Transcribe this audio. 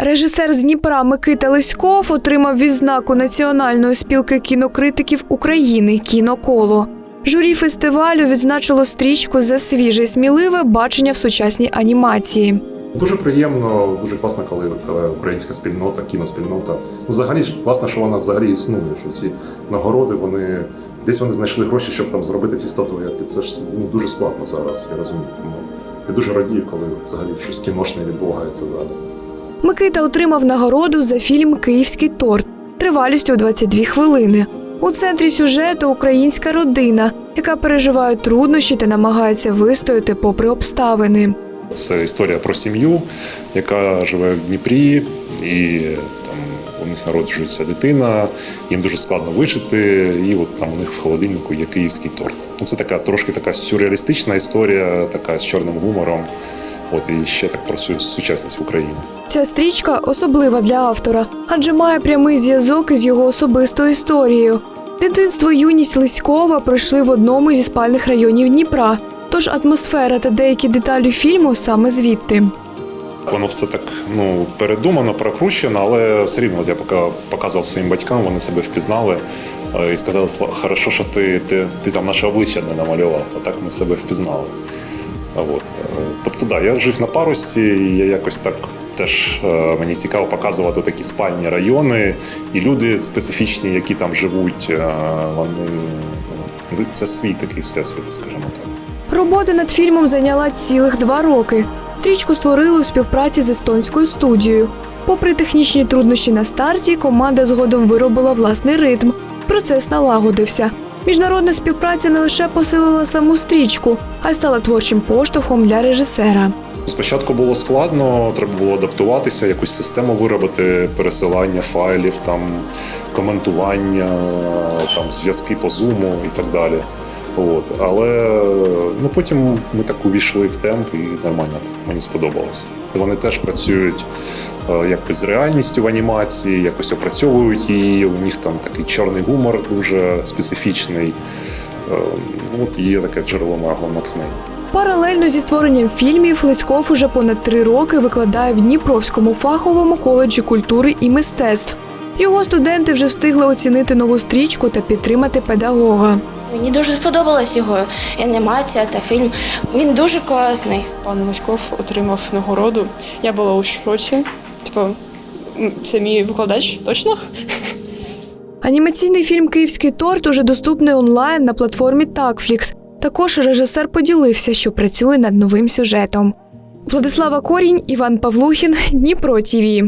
Режисер з Дніпра Микита Лиськов отримав відзнаку Національної спілки кінокритиків України Кіноколо. Журі фестивалю відзначило стрічку за свіже і сміливе бачення в сучасній анімації. Дуже приємно, дуже класно, коли, коли українська спільнота, кіноспільнота. Ну, взагалі класно, що вона взагалі існує, що ці нагороди, вони десь вони знайшли гроші, щоб там зробити ці статуетки. Це ж ну, дуже складно зараз, я розумію. Тому я дуже радію, коли взагалі щось кіношне відбувається зараз. Микита отримав нагороду за фільм Київський торт тривалістю у 22 хвилини. У центрі сюжету українська родина, яка переживає труднощі та намагається вистояти попри обставини. Це історія про сім'ю, яка живе в Дніпрі, і там у них народжується дитина, їм дуже складно вижити, і от там у них в холодильнику є київський торт. Ну, це така трошки така сюрреалістична історія, така з чорним гумором. От і ще так про сучасність в Україні. Ця стрічка особлива для автора, адже має прямий зв'язок із його особистою історією. Дитинство юність Лиськова пройшли в одному зі спальних районів Дніпра. Тож атмосфера та деякі деталі фільму саме звідти. Воно все так ну передумано, прокручено, але все рівно я поки показував своїм батькам, вони себе впізнали е, і сказали, «Сла- хорошо, що ти, ти, ти там наше обличчя не намалював, а так ми себе впізнали. От. е, Тобто, да, я жив на парусі, і я якось так теж е, мені цікаво показувати такі спальні райони, і люди специфічні, які там живуть, е, вони ну, це свій такий всесвіт, скажімо так. Робота над фільмом зайняла цілих два роки. Стрічку створили у співпраці з естонською студією. Попри технічні труднощі на старті, команда згодом виробила власний ритм. Процес налагодився. Міжнародна співпраця не лише посилила саму стрічку, а й стала творчим поштовхом для режисера. Спочатку було складно, треба було адаптуватися, якусь систему виробити, пересилання файлів, там коментування, там зв'язки по зуму і так далі. От. Але ну, потім ми так увійшли в темп і нормально так, мені сподобалось. Вони теж працюють е, якось з реальністю в анімації, якось опрацьовують її. У них там такий чорний гумор дуже специфічний. Е, ну, От є таке джерело мого натхнення. Паралельно зі створенням фільмів Лиськов уже понад три роки викладає в Дніпровському фаховому коледжі культури і мистецтв. Його студенти вже встигли оцінити нову стрічку та підтримати педагога. Мені дуже сподобалась його анімація та фільм. Він дуже класний. Пан Миськов отримав нагороду. Я була у шоці. Типу, це мій викладач, точно? Анімаційний фільм Київський торт уже доступний онлайн на платформі Такфлікс. Також режисер поділився, що працює над новим сюжетом. Владислава Корінь, Іван Павлухін, Дніпро ТІВІ.